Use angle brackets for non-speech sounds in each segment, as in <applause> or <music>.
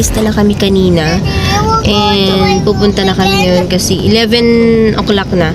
umalis na lang kami kanina. And pupunta na kami ngayon kasi 11 o'clock na.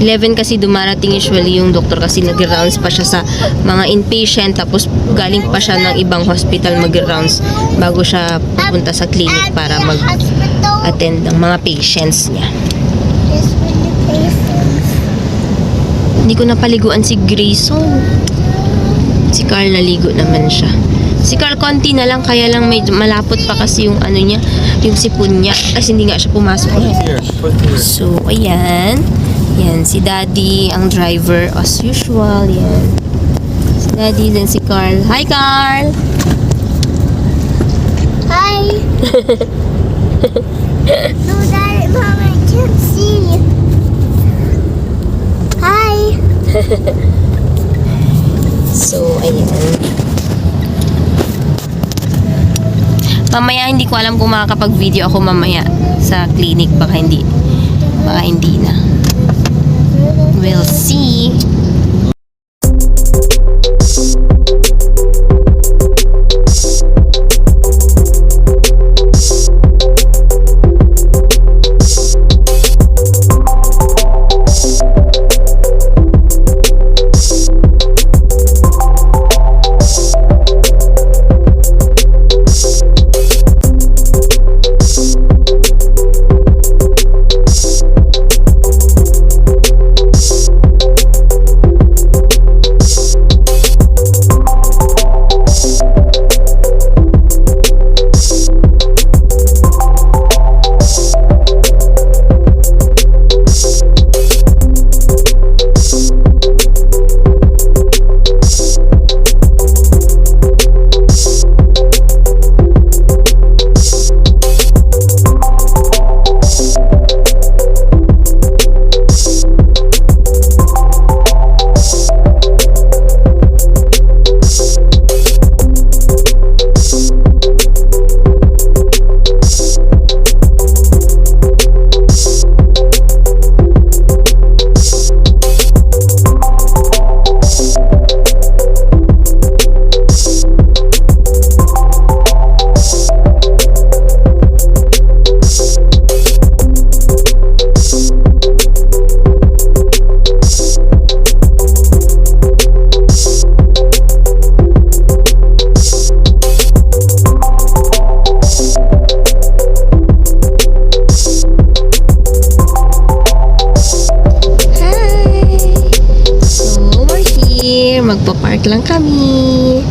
11 kasi dumarating usually yung doktor kasi nag-rounds pa siya sa mga inpatient tapos galing pa siya ng ibang hospital mag-rounds bago siya pupunta sa clinic para mag-attend ng mga patients niya. Hindi ko napaliguan si Grayson. Si Carl naligo naman siya. Si Carl konti na lang kaya lang medyo malapot pa kasi yung ano niya, yung sipon niya. Kasi hindi nga siya pumasok. Here. So, ayan. Yan, si Daddy, ang driver, as usual. Yan. Si Daddy, then si Carl. Hi, Carl! Hi. no, Daddy, Mom, I can't see. Hi. <laughs> So, ayan. Mamaya, hindi ko alam kung makakapag-video ako mamaya sa clinic. Baka hindi. Baka hindi na. We'll see. Magpa-park lang kami.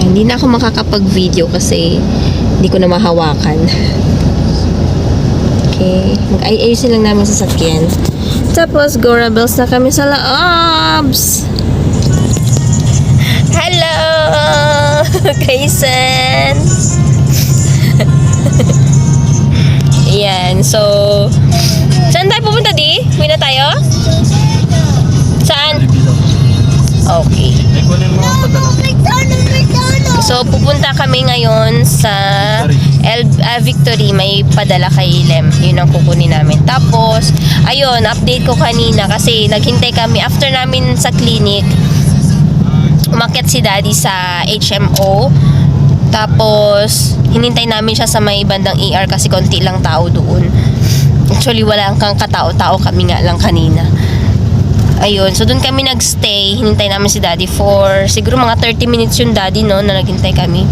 Yan, hindi na ako makakapag-video kasi hindi ko na mahawakan. Okay. Mag-ayusin lang namin sa sakyan. Tapos, Gora Bells na kami sa laobs! Hello! <laughs> Kaysen! Ayan, <laughs> so... Saan tayo pupunta, di? Uwi na tayo? Okay. So, pupunta kami ngayon sa El ah, Victory. May padala kay Lem. Yun ang kukunin namin. Tapos, ayun, update ko kanina kasi naghintay kami after namin sa clinic. Umakyat si Daddy sa HMO. Tapos, hinintay namin siya sa may bandang ER kasi konti lang tao doon. Actually, wala kang katao-tao kami nga lang kanina. Ayun, so doon kami nagstay. Hinintay namin si Daddy for siguro mga 30 minutes yung Daddy no na naghintay kami.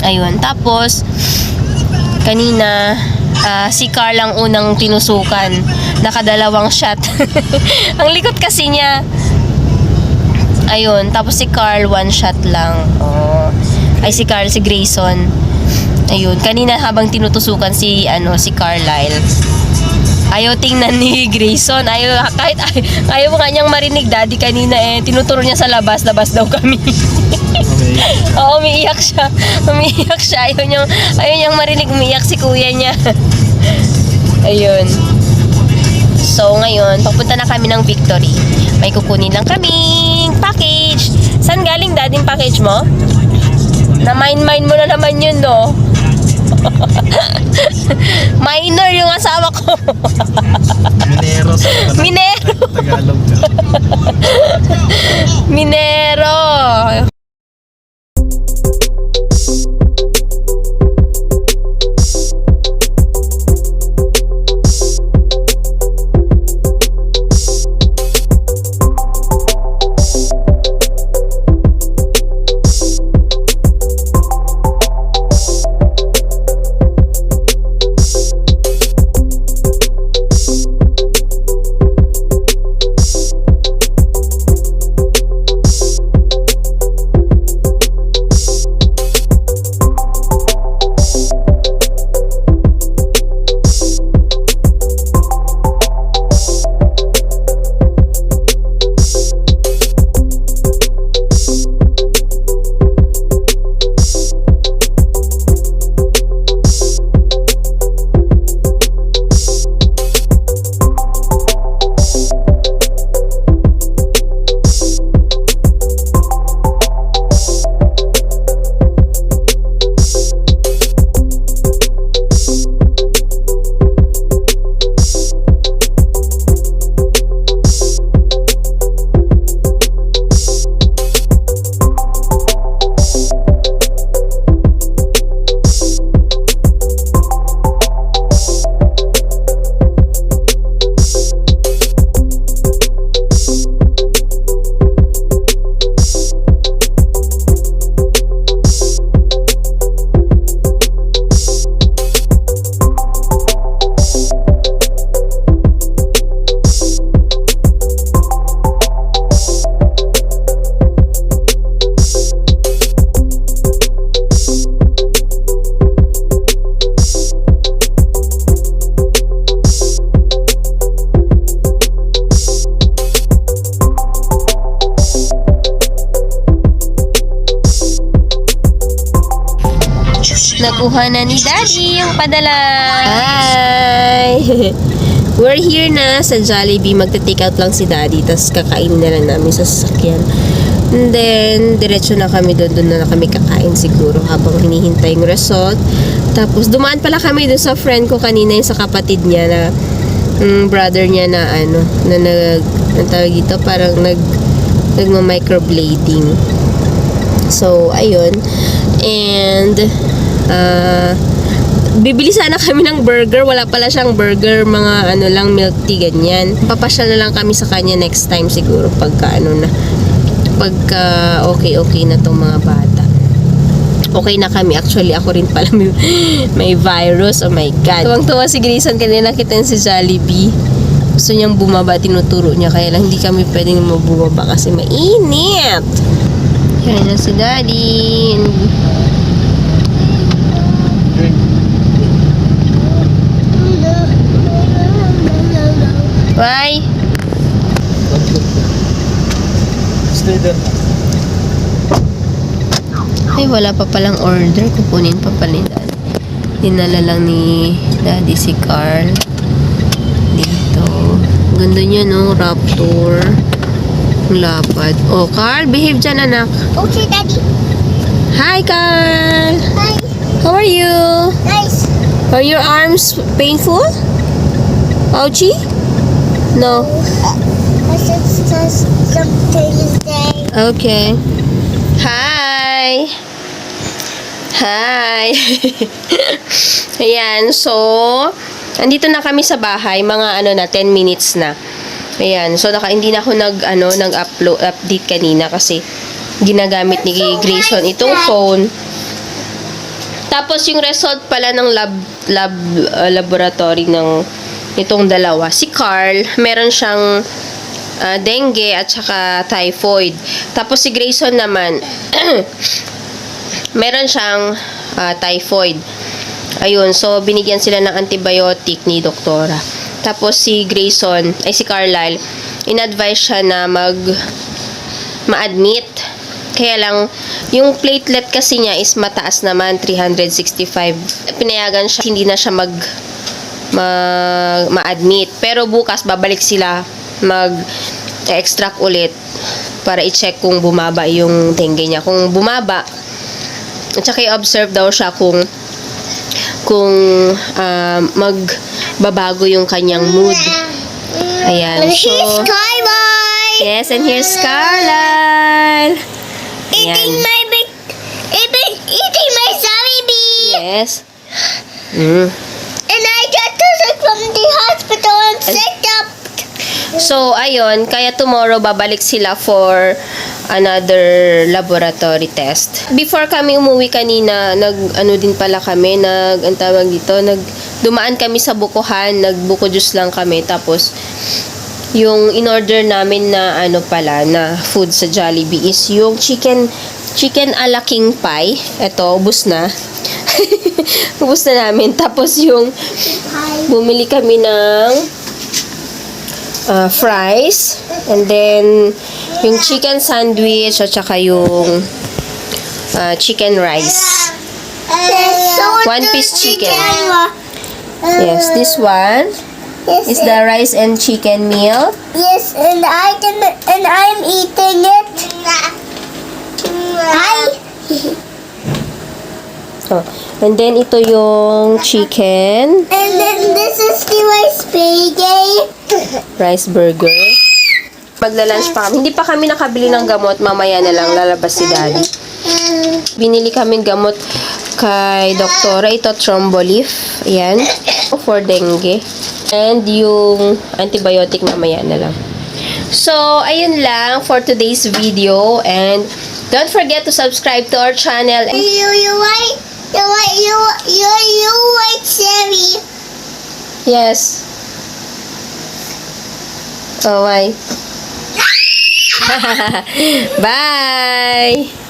Ayun, tapos kanina ah, si Carl ang unang tinusukan. Nakadalawang shot. <laughs> ang likot kasi niya. Ayun, tapos si Carl one shot lang. Oh. Ay si Carl si Grayson. Ayun, kanina habang tinutusukan si ano si Carlisle. Ayaw tingnan ni Grayson. Ayaw, kahit ay, ayaw nga niyang marinig daddy kanina eh. Tinuturo niya sa labas. Labas daw kami. Okay. Oo, umiiyak siya. Umiiyak siya. Ayaw niyang, ayaw niyang marinig umiiyak si kuya niya. Ayun. So, ngayon, papunta na kami ng Victory. May kukunin lang kaming package. Saan galing dating package mo? Na-mine-mine mo na naman yun, no? Minor yung asawa ko. <laughs> Nakuha na ni Daddy yung padala. Hi! <laughs> We're here na sa Jollibee. Magta-take out lang si Daddy. Tapos kakain na lang namin sa sasakyan. And then, diretso na kami doon. Doon na, kami kakain siguro habang hinihintay yung result. Tapos, dumaan pala kami doon sa friend ko kanina yung sa kapatid niya na mm, brother niya na ano, na nag, ang tawag dito, parang nag, nagma-microblading. So, ayun. And, ah, bibili sana kami ng burger. Wala pala siyang burger, mga ano lang, milk tea, ganyan. Papasyal na lang kami sa kanya next time siguro pagka ano na, pagka okay-okay na tong mga bata. Okay na kami. Actually, ako rin pala may, may virus. Oh my God. Tuwang-tuwa si Grayson kanina kita si Jollibee. Gusto niyang bumaba, tinuturo niya. Kaya lang hindi kami pwedeng mabumaba kasi mainit. Yan na si Daddy. Bye! Stay there. Ay, wala pa palang order. Kukunin pa pala ni Daddy. Dinala lang ni Daddy si Carl. Dito. Ganda niya, no? Raptor. Ang Lapad. Oh, Carl, behave dyan, anak. Okay, Daddy. Hi, Carl! Hi. How are you? Nice. Are your arms painful? Ouchie? No. I should just. Okay. Hi! Hi! <laughs> Ayan, so, andito na kami sa bahay, mga ano na, 10 minutes na. Ayan, so naka, hindi na ako nag, ano, nag-upload, update kanina kasi ginagamit ni Grayson itong phone. Tapos yung result pala ng lab, lab uh, laboratory ng itong dalawa, si Carl, meron siyang ah, dengue at saka typhoid. Tapos si Grayson naman, <clears throat> meron siyang ah, typhoid. Ayun, so binigyan sila ng antibiotic ni doktora. Tapos si Grayson, ay si Carlisle, in-advise siya na mag ma-admit. Kaya lang, yung platelet kasi niya is mataas naman, 365. Pinayagan siya, hindi na siya mag mag ma-admit. Pero bukas babalik sila mag extract ulit para i-check kung bumaba yung dengue niya. Kung bumaba, at saka i-observe daw siya kung kung ah, magbabago yung kanyang mood. Ayan. And So, here's Skyboy. yes, and here's Carlisle. Eating my big, eating, eating my Jollibee. Yes. Mm. And I got to from the hospital and set up. So, ayun, kaya tomorrow babalik sila for another laboratory test. Before kami umuwi kanina, nag ano din pala kami, nag ang tawag dito, nag dumaan kami sa bukuhan, nagbuko juice lang kami tapos yung in-order namin na ano pala na food sa Jollibee is yung chicken chicken ala king pie. Ito, ubus na. <laughs> ubus na namin. Tapos yung bumili kami ng uh, fries and then yung chicken sandwich at saka yung uh, chicken rice. One piece chicken. Yes, this one is the rice and chicken meal. Yes, and I can, and I'm eating it. I. Oh. And then ito yung chicken And then the rice spaghetti. <laughs> rice burger. Magla-lunch pa kami. Hindi pa kami nakabili ng gamot. Mamaya na lang lalabas si daddy. Binili kaming gamot kay doktora. Ito, Trombolif. Ayan. For dengue. And yung antibiotic mamaya na lang. So, ayun lang for today's video. And don't forget to subscribe to our channel. You, you like, you like, you, you, you like Sammy. Yes. Oh, <laughs> why? Bye!